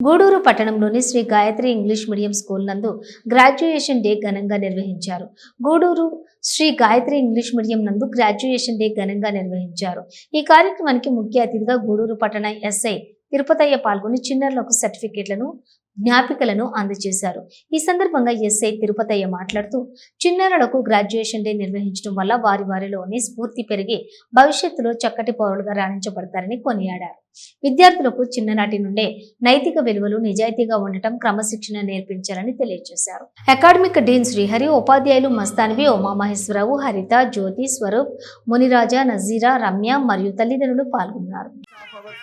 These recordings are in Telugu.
గూడూరు పట్టణంలోని Sri Gayatri English medium school నందు గ్రాడ్యుయేషన్ డే ఘనంగా నిర్వహించారు. గూడూరు శ్రీ గాయత్రి ఇంగ్లీష్ మీడియం నందు గ్రాడ్యుయేషన్ డే ఘనంగా నిర్వహించారు. ఈ కార్యక్రమానికి ముఖ్య అతిథిగా గూడూరు పట్టణ ఎస్ఐ తిరుపతయ్య పాల్గొని చిన్నారులకు సర్టిఫికేట్లను జ్ఞాపికలను అందజేశారు. ఈ సందర్భంగా ఎస్ఐ తిరుపతయ్య మాట్లాడుతూ చిన్నారులకు గ్రాడ్యుయేషన్ డే నిర్వహించడం వల్ల వారి వారిలోని స్ఫూర్తి పెరిగి భవిష్యత్తులో చక్కటి పౌరులుగా రాణించబడతారని కొనియాడారు. విద్యార్థులకు చిన్ననాటి నుండే నైతిక విలువలు నిజాయితీగా ఉండటం క్రమశిక్షణ నేర్పించాలని తెలియజేశారు. అకాడమిక్ డీన్ శ్రీహరి ఉపాధ్యాయులు మస్తాన్వి ఉమామహేశ్వరరావు హరిత జ్యోతి స్వరూప్ మునిరాజా నజీరా రమ్య మరియు తల్లిదండ్రులు పాల్గొన్నారు. ఆఫ్ అవర్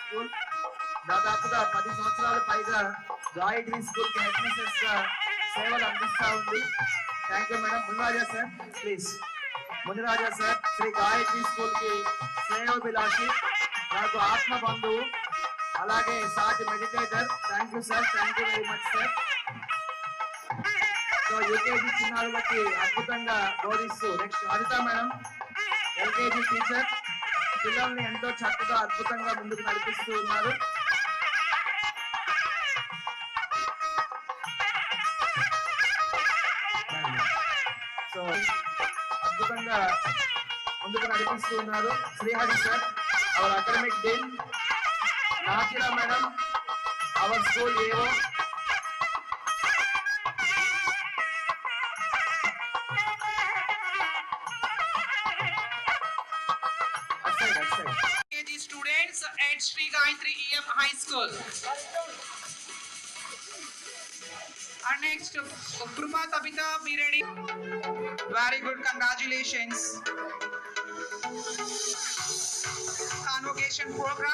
దాదాపుగా పది సంవత్సరాల పైగా గాయత్రి స్కూల్కి హెడ్ మిస్సెస్గా సేవలు అందిస్తా ఉంది. Thank you madam Muniraja sir please Muniraja sir Sri Gayatri స్కూల్కి శ్రేయోభిలాషి నాకు ఆత్మ బంధువు అలాగే సాటి meditator. Thank you sir thank you very much sir so UKG చిన్నారులకి అద్భుతంగా బోధిస్తూ next Haritha madam LKG teacher పిల్లల్ని ఎంతో చక్కగా అద్భుతంగా ముందుకు నడిపిస్తూ ఉన్నారు. సో అద్భుతంగా ముందుకు నడిపిస్తూ ఉన్నారు. Srihari sir our academic dean, Nakira madam, our school AO, Students at Sri Gayatri EM High School. Our next, Krupa Tabitha, be ready. Very good, congratulations. Convocation program.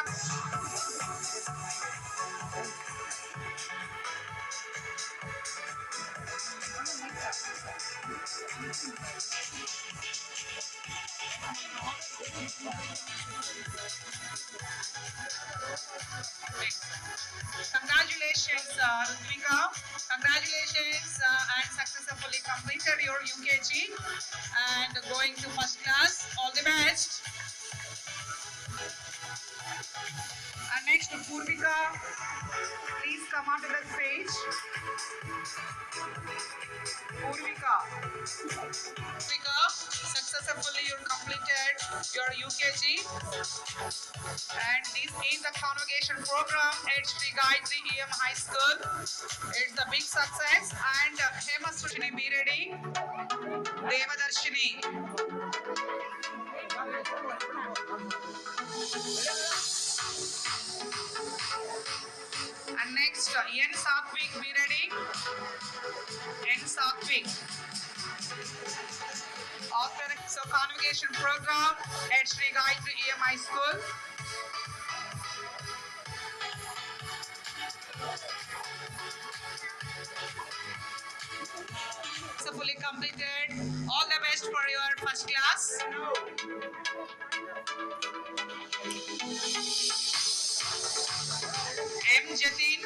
Congratulations, uh, Rutvika. Congratulations uh, and successfully completed your UKG and going to first class. All the best. Purvika, please come onto the stage. Purvika. Purvika, successfully you completed your UKG and this is the convocation program at Sri Gayatri EM High School. It's a big success and uh, Hema Sushini be ready. Devadarshini. And next, N Satvik be ready. N Satvik. Author, so convocation program at Sri Gayatri EMI School. Successfully completed. All the best for your first class. M. Jatin.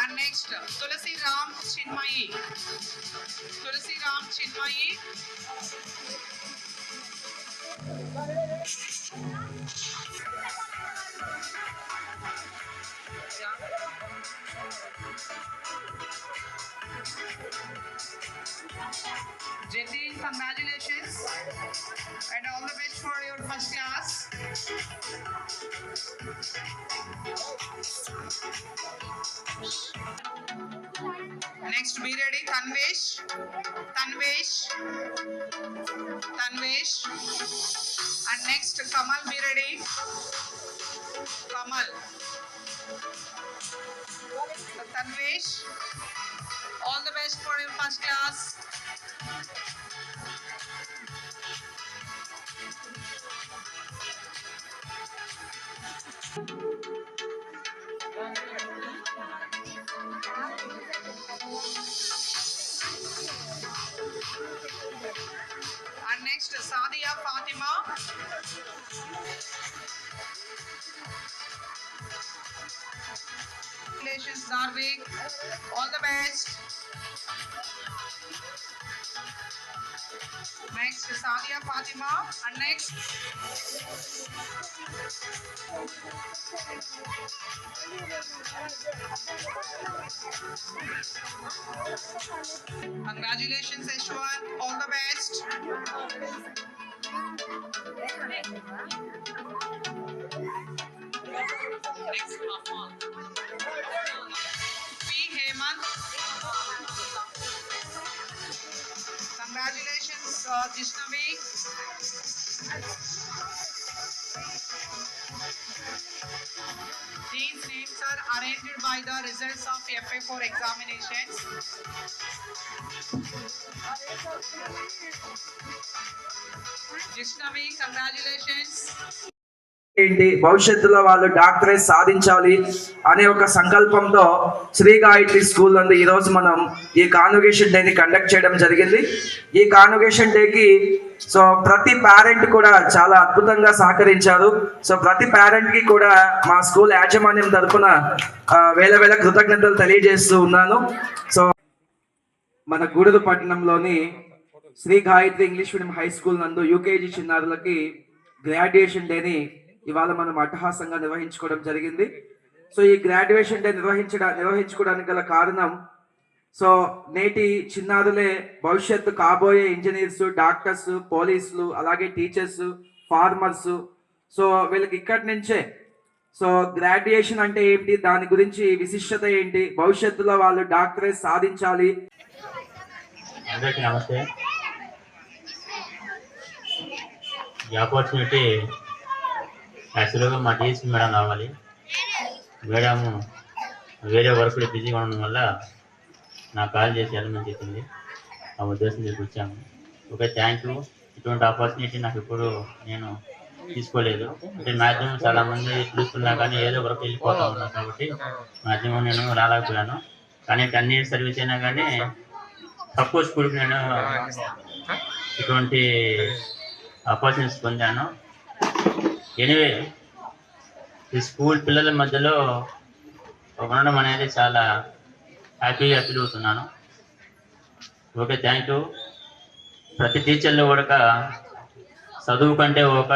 And next, Tulasi Ram Chinmayi. Tulasi Ram Chinmayi. Next, be ready, Tanvesh. Tanvesh. Tanvesh. And next, Kamal, be ready. Kamal. Tanvesh. All the best for your first class. And next, Sadia Fatima. Congratulations, Darvik. All the best. Next, Sadia Fatima. And next, congratulations, Ashwan. All the best. Next, P. Hemant. Congratulations, uh, Jishnavi. These names are arranged by the results of FA4 examinations. Jishnavi, congratulations. ఏంటి? భవిష్యత్తులో వాళ్ళు డాక్టరేట్ సాధించాలి అనే ఒక సంకల్పంతో శ్రీ గాయత్రి స్కూల్ నందు ఈరోజు మనం ఈ కాన్వకేషన్ డేని కండక్ట్ చేయడం జరిగింది. ఈ కాన్వకేషన్ డేకి సో ప్రతి పేరెంట్ కూడా చాలా అద్భుతంగా సహకరించారు. సో ప్రతి పేరెంట్కి కూడా మా స్కూల్ యాజమాన్యం తరఫున వేల వేల కృతజ్ఞతలు తెలియజేస్తూ ఉన్నాను. సో మన గూడూరు పట్టణంలోని Sri Gayatri English medium high school నందు యూకేజీ చిన్నారులకి గ్రాడ్యుయేషన్ డేని ఇవాళ మనం అట్టహాసంగా నిర్వహించుకోవడం జరిగింది. సో ఈ గ్రాడ్యుయేషన్ డే నిర్వహించడా నిర్వహించుకోవడానికి గల కారణం సో నేటి చిన్నారులే భవిష్యత్తు కాబోయే ఇంజనీర్స్ డాక్టర్స్ పోలీసులు అలాగే టీచర్స్ ఫార్మర్స్ సో వీళ్ళకి ఇక్కడి నుంచే సో గ్రాడ్యుయేషన్ అంటే ఏంటి దాని గురించి విశిష్టత ఏంటి భవిష్యత్తులో వాళ్ళు డాక్టరేట్ సాధించాలి. అందరికీ నమస్తే. ఈ ఆపర్చునిటీ యాక్చువల్గా మా టీచింగ్ మేడం రావాలి మేడం వేరే వర్క్లో బిజీగా ఉండడం వల్ల నాకు కాల్ చేసి వెళ్ళమని చెప్పింది. ఆ ఉద్దేశం చెప్పి వచ్చాము. ఓకే థ్యాంక్ యూ ఇటువంటి ఆపర్చునిటీ నాకు ఇప్పుడు నేను తీసుకోలేదు. అంటే మాధ్యమం చాలా మంది కానీ ఏదో వర్క్ వెళ్ళిపోతా ఉన్నాను కాబట్టి మాధ్యమం నేను రాలేకపోయాను. కానీ అన్ని సర్వీస్ అయినా కానీ తక్కువ స్కూల్కి నేను ఇటువంటి ఆపర్చునిటీస్ పొందాను. ఎనివే ఈ స్కూల్ పిల్లల మధ్యలో ఉండడం అనేది చాలా హ్యాపీగా ఫీల్ అవుతున్నాను. Okay thank you. ప్రతి టీచర్లో కూడా చదువు కంటే ఒక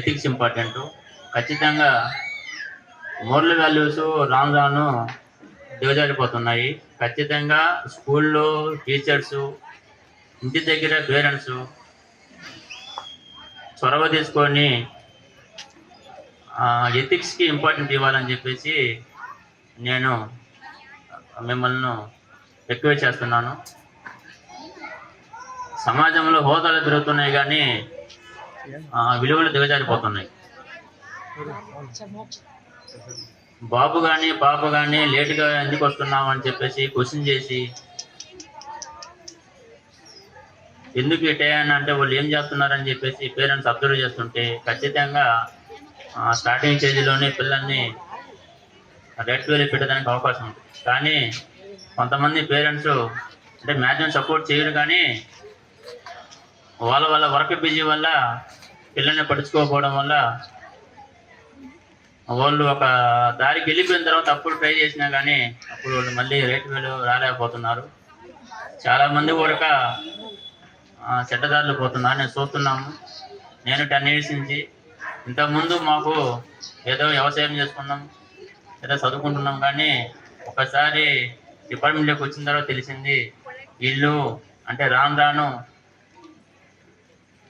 ఎథిక్స్ ఇంపార్టెంట్ ఖచ్చితంగా మోరల్ వాల్యూస్ రాను రాను దిగజారిపోతున్నాయి. ఖచ్చితంగా స్కూల్లో టీచర్స్ ఇంటి దగ్గర పేరెంట్స్ చొరవ తీసుకొని ఎథిక్స్కి ఇంపార్టెంట్ ఇవ్వాలని చెప్పేసి నేను మిమ్మల్ని ఎక్కువ చేస్తున్నాను. సమాజంలో హోదాలు పెరుగుతున్నాయి కానీ విలువలు దిగజారిపోతున్నాయి. బాబు కానీ పాప కానీ లేటుగా ఎందుకు వస్తున్నావు అని చెప్పేసి క్వశ్చన్ చేసి ఎందుకు ఇటే అని అంటే వాళ్ళు ఏం చేస్తున్నారని చెప్పేసి పేరెంట్స్ అబ్జర్వ్ చేస్తుంటే ఖచ్చితంగా స్టార్టింగ్ స్టేజ్లోనే పిల్లల్ని రెడ్ వేలు పెట్టడానికి అవకాశం ఉంది. కానీ కొంతమంది పేరెంట్స్ అంటే మ్యాక్సిమం సపోర్ట్ చేయరు కానీ వాళ్ళ వాళ్ళ వర్క్ బిజీ వల్ల పిల్లల్ని పట్టించుకోకపోవడం వల్ల వాళ్ళు ఒక దారికి వెళ్ళిపోయిన తర్వాత అప్పుడు ట్రై చేసినా కానీ అప్పుడు వాళ్ళు మళ్ళీ రేట్ వేలు రాలేకపోతున్నారు. చాలామంది కూడా చెడ్డదారులు పోతున్నారు. నేను చూస్తున్నాము. నేను టెన్ ఇయర్స్ నుంచి ఇంతకుముందు మాకు ఏదో వ్యవసాయం చేసుకున్నాం ఏదో చదువుకుంటున్నాం కానీ ఒకసారి డిపార్ట్మెంట్లోకి వచ్చిన తర్వాత తెలిసింది వీళ్ళు అంటే రాను రాను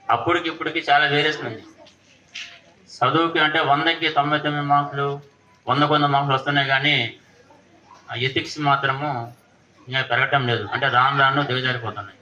అప్పటికి ఇప్పటికి చాలా వేరేస్తుంది. ఉంది చదువుకి అంటే వందకి తొంభై తొమ్మిది మార్కులు వందకు వంద మార్కులు వస్తున్నాయి కానీ ఎథిక్స్ మాత్రము ఇంకా పెరగటం లేదు. అంటే రాను రాను దిగజారిపోతున్నాయి.